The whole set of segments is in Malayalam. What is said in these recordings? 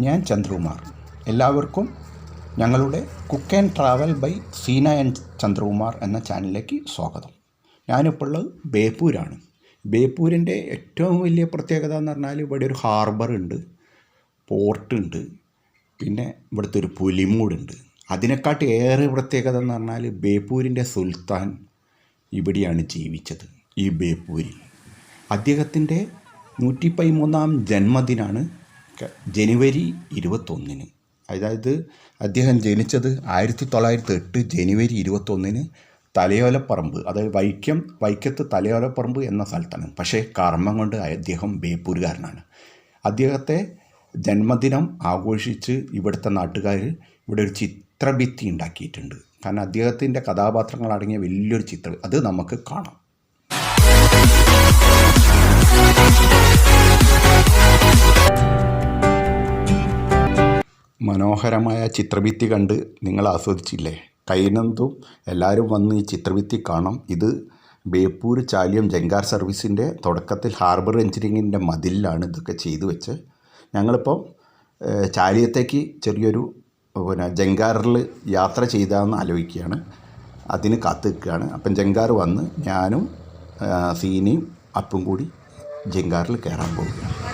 ഞാൻ ചന്ദ്രകുമാർ. എല്ലാവർക്കും ഞങ്ങളുടെ cook and travel by Seena and Chandrakumar എന്ന ചാനലിലേക്ക് സ്വാഗതം. ഞാനിപ്പോൾ ഉള്ളത് ബേപ്പൂരാണ്. ബേപ്പൂരിന്റെ ഏറ്റവും വലിയ പ്രത്യേകത എന്ന് പറഞ്ഞാൽ ഇവിടെ ഒരു ഹാർബർ ഉണ്ട് പോർട്ടുണ്ട് പിന്നെ ഇവിടുത്തെ ഒരു പുലിമൂടുണ്ട്. അതിനെക്കാട്ടി ഏറെ പ്രത്യേകത എന്ന് പറഞ്ഞാൽ ബേപ്പൂരിന്റെ സുൽത്താൻ ഇവിടെയാണ് ജീവിച്ചത് ഈ ബേപ്പൂരിൽ. അദ്ദേഹത്തിന്റെ നൂറ്റി പതിമൂന്നാം ജന്മദിനാണ് ജനുവരി ഇരുപത്തൊന്നിന്. അതായത് അദ്ദേഹം ജനിച്ചത് ആയിരത്തി തൊള്ളായിരത്തി എട്ട് ജനുവരി ഇരുപത്തൊന്നിന് തലയോലപ്പറമ്പ് അതായത് വൈക്കം വൈക്കത്ത് തലയോലപ്പറമ്പ് എന്ന സ്ഥലത്താണ്. പക്ഷേ കർമ്മം കൊണ്ട് അദ്ദേഹം ബേപ്പൂരുകാരനാണ്. അദ്ദേഹത്തെ ജന്മദിനം ആഘോഷിച്ച് ഇവിടുത്തെ നാട്ടുകാർ ഇവിടെ ഒരു ചിത്രഭിത്തി ഉണ്ടാക്കിയിട്ടുണ്ട്. കാരണം അദ്ദേഹത്തിന്റെ കഥാപാത്രങ്ങൾ അടങ്ങിയ വലിയൊരു ചിത്രം അത് നമുക്ക് കാണാം. മനോഹരമായ ചിത്രഭിത്തി കണ്ട് നിങ്ങൾ ആസ്വദിച്ചില്ലേ? കൈനന്തും എല്ലാവരും വന്ന് ഈ ചിത്രഭിത്തി കാണാം ഇത് ബേപ്പൂർ ചാലിയം ജങ്കാർ സർവീസിന്റെ തുടക്കത്തിൽ ഹാർബർ എഞ്ചിനീയറിങ്ങിന്റെ മതിലിലാണ് ഇതൊക്കെ ചെയ്തു വെച്ച്. ഞങ്ങളിപ്പോൾ ചാലിയത്തേക്ക് ചെറിയൊരു പിന്നെ ജങ്കാറിൽ യാത്ര ചെയ്താന്ന് ആലോചിക്കുകയാണ്. അതിന് കാത്തു നിൽക്കുകയാണ്. അപ്പം ജങ്കാർ വന്ന് ഞാനും സീനയും അപ്പും കൂടി ജങ്കാറിൽ കയറാൻ പോവുകയാണ്.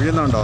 വീഴുന്നുണ്ടോ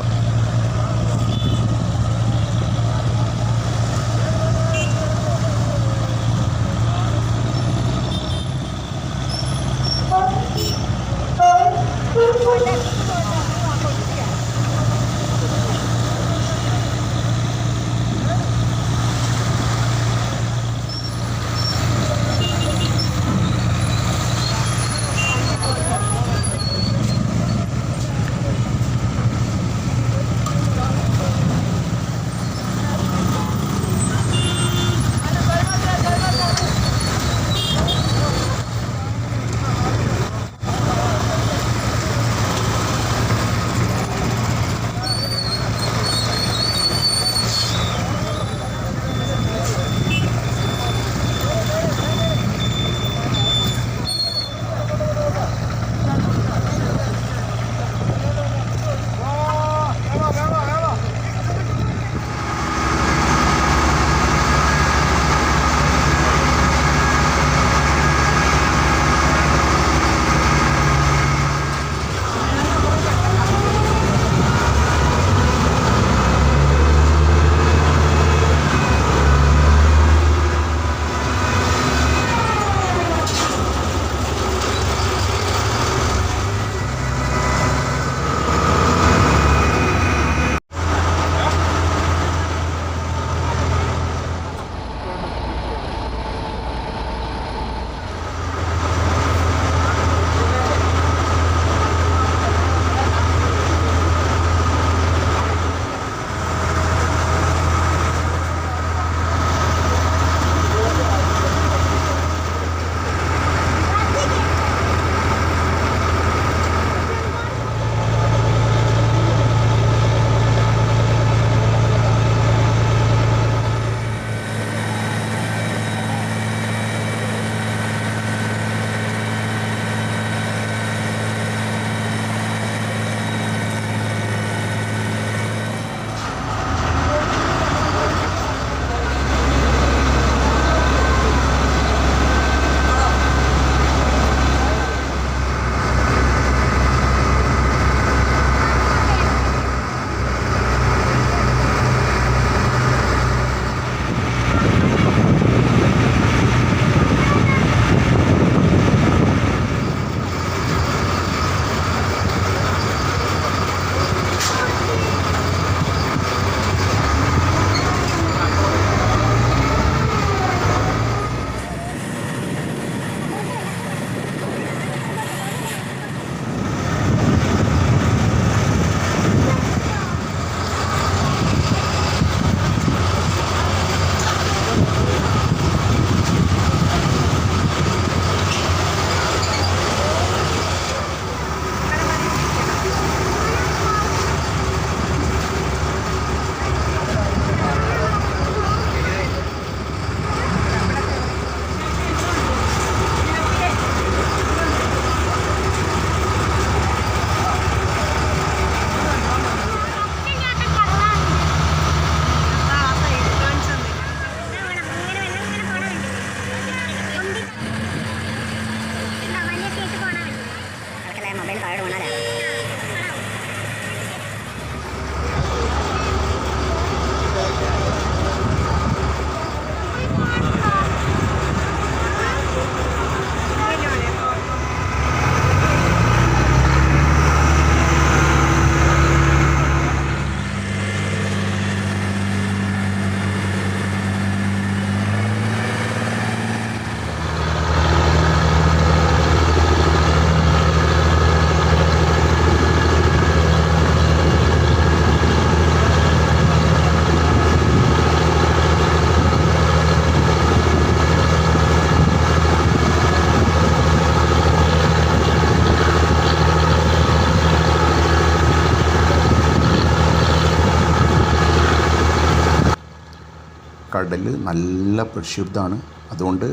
കടൽ നല്ല പ്രക്ഷുബ്ധമാണ്. അതുകൊണ്ട്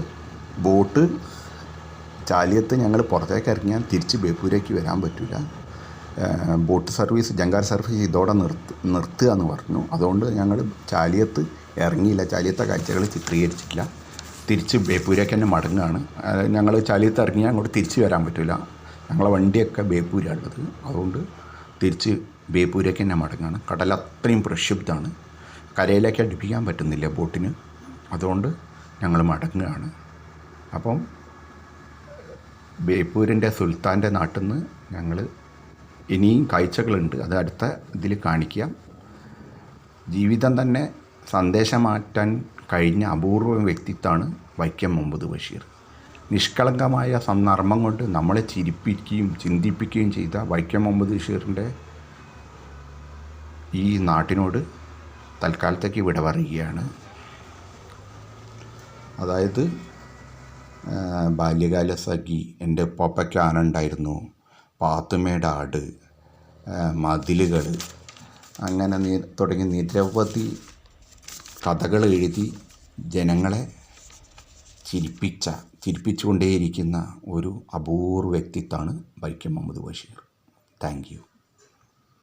ബോട്ട് ചാലിയത്ത് ഞങ്ങൾ പുറത്തേക്ക് ഇറങ്ങിയാൽ തിരിച്ച് ബേപ്പൂരേക്ക് വരാൻ പറ്റില്ല ബോട്ട് സർവീസ് ജങ്കാർ സർവീസ് ഇതോടെ നിർത്ത് നിർത്തുക എന്ന് പറഞ്ഞു. അതുകൊണ്ട് ഞങ്ങൾ ചാലിയത്ത് ഇറങ്ങിയില്ല. ചാലിയത്തെ കാഴ്ചകൾ ചിത്രീകരിച്ചില്ല തിരിച്ച് ബേപ്പൂരേക്ക് തന്നെ മടങ്ങുകയാണ്. ഞങ്ങൾ ചാലിയത്ത് ഇറങ്ങിയാൽ അങ്ങോട്ട് തിരിച്ച് വരാൻ പറ്റില്ല ഞങ്ങളെ വണ്ടിയൊക്കെ ബേപ്പൂരാണുള്ളത്. അതുകൊണ്ട് തിരിച്ച് ബേപ്പൂരേക്ക് തന്നെ മടങ്ങുകയാണ്. കടൽ അത്രയും പ്രക്ഷുബ്ധമാണ്. കരയിലേക്ക് അടുപ്പിക്കാൻ പറ്റുന്നില്ല ബോട്ടിന്. അതുകൊണ്ട് ഞങ്ങൾ മടങ്ങുകയാണ്. അപ്പം ബേപ്പൂരിന്റെ സുൽത്താന്റെ നാട്ടിൽ നിന്ന് ഞങ്ങൾ ഇനിയും കാഴ്ചകളുണ്ട്. അത് അടുത്ത ഇതിൽ കാണിക്കാം. ജീവിതം തന്നെ സന്ദേശം മാറ്റാൻ കഴിഞ്ഞ അപൂർവ വ്യക്തിത്വമാണ് വൈക്കം മുഹമ്മദ് ബഷീർ. നിഷ്കളങ്കമായ സന്ദർഭം കൊണ്ട് നമ്മളെ ചിരിപ്പിക്കുകയും ചിന്തിപ്പിക്കുകയും ചെയ്ത വൈക്കം മുഹമ്മദ് ബഷീറിന്റെ ഈ നാട്ടിനോട് തൽക്കാലത്തേക്ക് വിട പറയുകയാണ്. അതായത് ആ, ബാല്യകാല സഖി എന്റെ ഉപ്പാപ്പയ്ക്ക് ആന ഉണ്ടായിരുന്നു പാത്തുമ്മയുടെ ആട് മതിലുകൾ അങ്ങനെ നീ തുടങ്ങി നിരവധി കഥകൾ എഴുതി ജനങ്ങളെ ചിരിപ്പിച്ച ചിരിപ്പിച്ചുകൊണ്ടേയിരിക്കുന്ന ഒരു അപൂർവ വ്യക്തിത്വമാണ് വൈക്കം മുഹമ്മദ് ബഷീർ. Thank you.